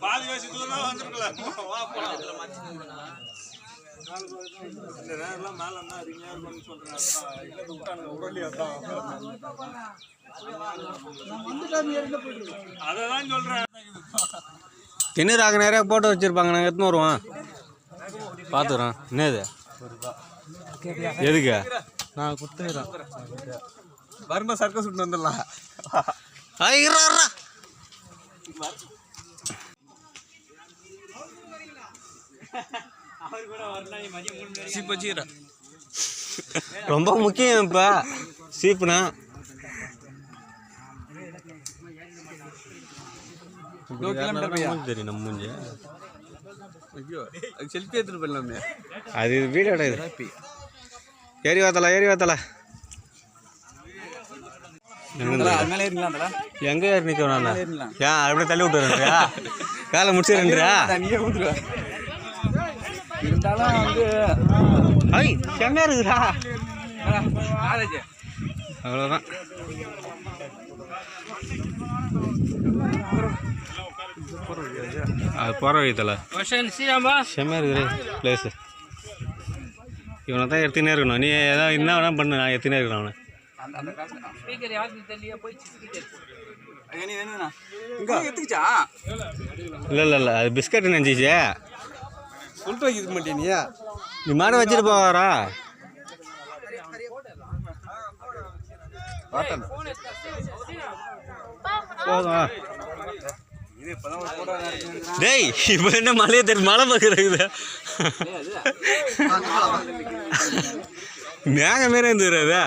பாதி வயசு தூரம் வந்துருக்கலாம் வா போலாம் இந்த நேரம்லாம் மேல என்ன இருக்கும்னு இல்ல விட்டானுங்க நிறையா போட்டு வச்சுருப்பாங்க நாங்கள் எடுத்துன்னு வருவோம் பார்த்துக்குறோம் என்னது எதுக்கு நான் கொடுத்துக்கிறேன் வருமா சர்க்கஸ் விட்டு வந்துடலாம் ஐயா ரொம்ப முக்கியம் இப்போ சீப்புனா தெரியும் நம்ம செல்ஃபி எடுத்துட்டு போயிடலாமே. அது வீடியோட இது. ஏறி வாத்தல ஏறி வாத்தல. எங்க ஏறி நிற்கிறோம் நான் ஏன் அப்படியே தள்ளி விட்டுறேன்றியா காலை முடிச்சிடுறேன்றியா நீயே ஊத்துருவ இருந்தாலும் வந்து ஐ செம்மையா இருக்குடா காலேஜ். அவ்வளோதான் அது போகிற வழித்தல செம்மையா இருக்குது பிளேஸு இவனை தான் எடுத்துனே இருக்கணும். நீ ஏதாவது என்ன வேணா பண்ணு நான் எடுத்துனே இருக்கிறேன் அவனை. இல்லை இல்லை இல்லை அது பிஸ்கட் நினச்சிச்சே சொல்லிட்டு வைக்க மாட்டேன் நீ? நீ மாடு வச்சுட்டு போவாரா? டேய் இப்போ என்ன மலையை தெரியும் மலை பார்க்குறது மேக மாரி இருந்துடுறதா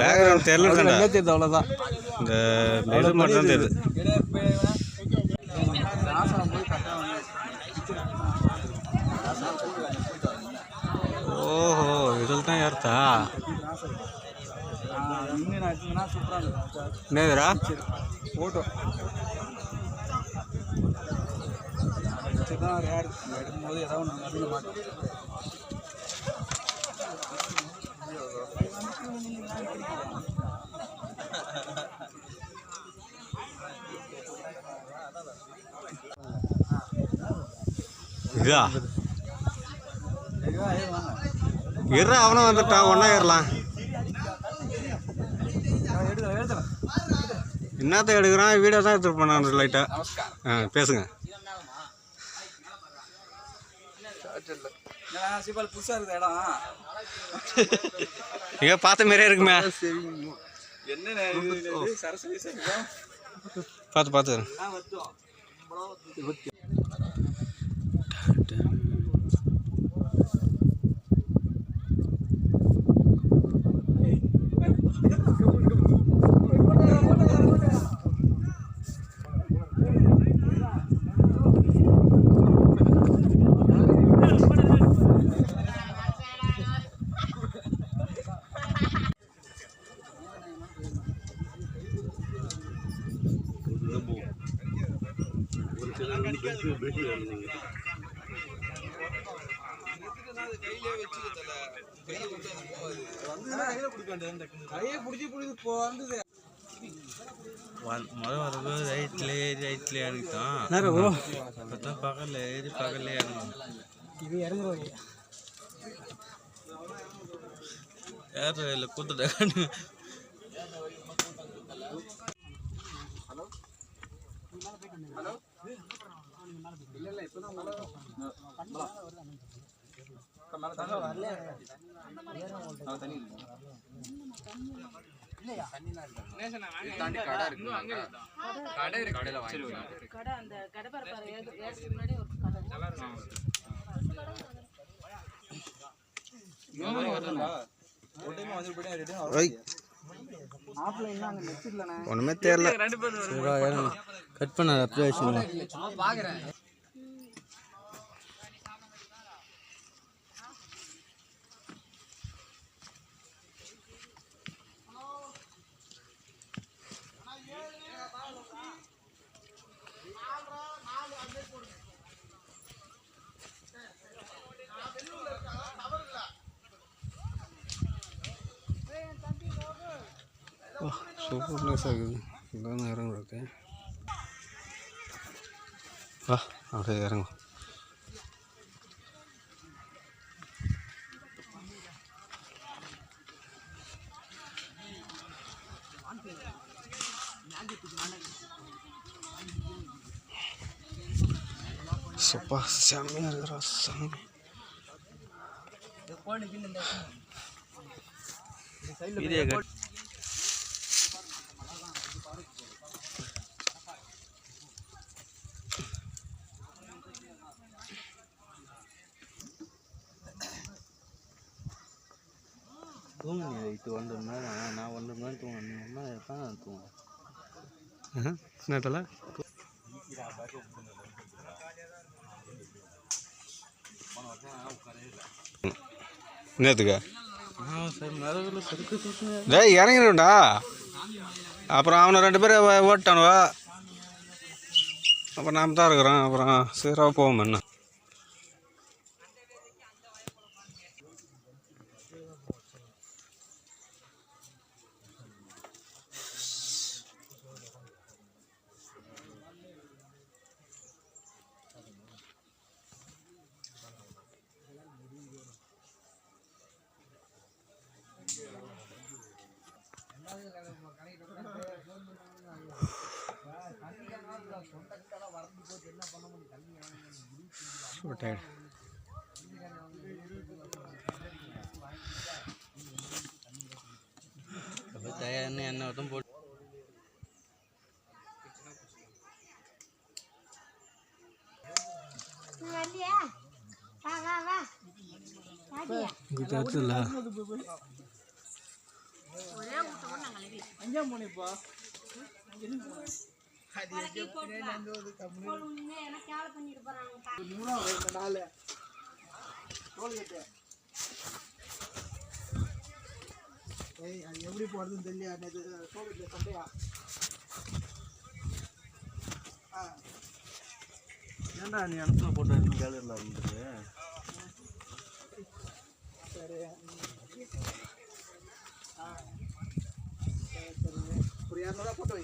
பேக்ரவுண்ட் தெரியல தெரியுது அவ்வளோதான் இந்த மட்டும் தெரியுது. ஓஹோ இதில் தான் சூப்பராக என்னதுரா ஃபோட்டோ தான் ரேர் எடுக்கும்போது ஏதாவது ஒன்று நடுவில் மாட்டோம். இதா? இற அவனும் வந்துட்டான். ஒன்றா ஏறலாம். என்னத்த எடுக்கிறான்? வீடியோ தான் எடுத்துட்டு போனான் லைட்டாக ஆ பேசுங்க. சிபால் புதுசாக இருக்குது இடம். இங்கே பார்த்த மாதிரியே இருக்குமே. என்ன சரஸ்வதி சார் பார்த்து பார்த்து. கையை பிடிச்சி பிடிச்சி போ வந்தது முதல் வரப்போ ஏறி ரைட்ல இறங்கிட்டோம் பார்த்தா பக்கத்தில் ஏறி பக்கத்தில் இறங்கணும். இது இறங்குறோம் ஏற இல்லை கூத்துட்டாங்க கடை அந்த கடை முன்னாடி ஒரு ஒன்றுமே தெரியல கட் பண்ண அப்ளிகேஷன் சூப்பர் பிளேஸாக இருக்குது இங்கே தான் இறங்க இருக்கு வா அப்படியே இறங்கும் சூப்பா செம்மையாக இருக்கிறா கட் தூங்குங்க இது ஒன்றரை மணி நேரம் நான் ஒன்றரை மணி நேரம் நான் தூங்குவேன் என்னத்தில் என்னத்துக்கு ஆ சார் மிளகுல செருக்கு சுற்றுங்க டேய் இறங்கிடும்டா அப்புறம் அவனை ரெண்டு பேரும் ஓட்டானுவா அப்புறம் நாம் தான் இருக்கிறோம். அப்புறம் சீராக போவோம் என்ன? So tired. அப்போ தயார்னு எண்ணெய் மட்டும் போட்டு வண்டியா வாடியா இது அடுத்தல எனக்கு கேவல பண்ணிட்டு போறாங்க. எப்படி போடுறதுன்னு தெரியல நேற்று சோகத்தில் சண்டையா? ஏன்டா நீ அனுப்பின போட்டோ கேலரியில் இருந்தது ஒரு இரநூறுவா போட்டு வை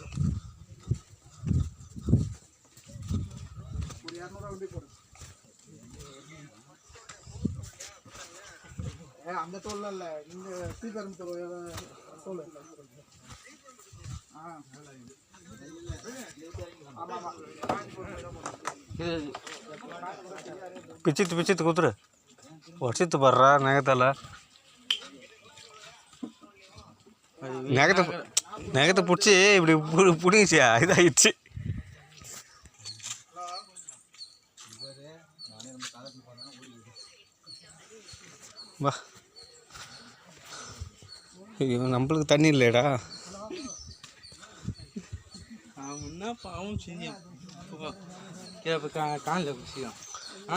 ஒரு இரநூறுவா வண்டி போடு ஏ அந்த தோல்ல இல்லை இந்த ஸ்ரீகரம் தோல் தோல் ஆ ஆமாம் ஆமாம் பிச்சித்து பிச்சித்து குத்துரு ஒடிச்சித்து படுறா நகத்தால் நகத்தை பிடிச்சி இப்படி பிடிங்கிச்சியா இதாகிடுச்சு வா. ஐயோ நம்மளுக்கு தண்ணி இல்லையடா. அவன் என்ன பாவம் செஞ்சேன் காலில் பிடிச்சிக்கலாம் ஆ.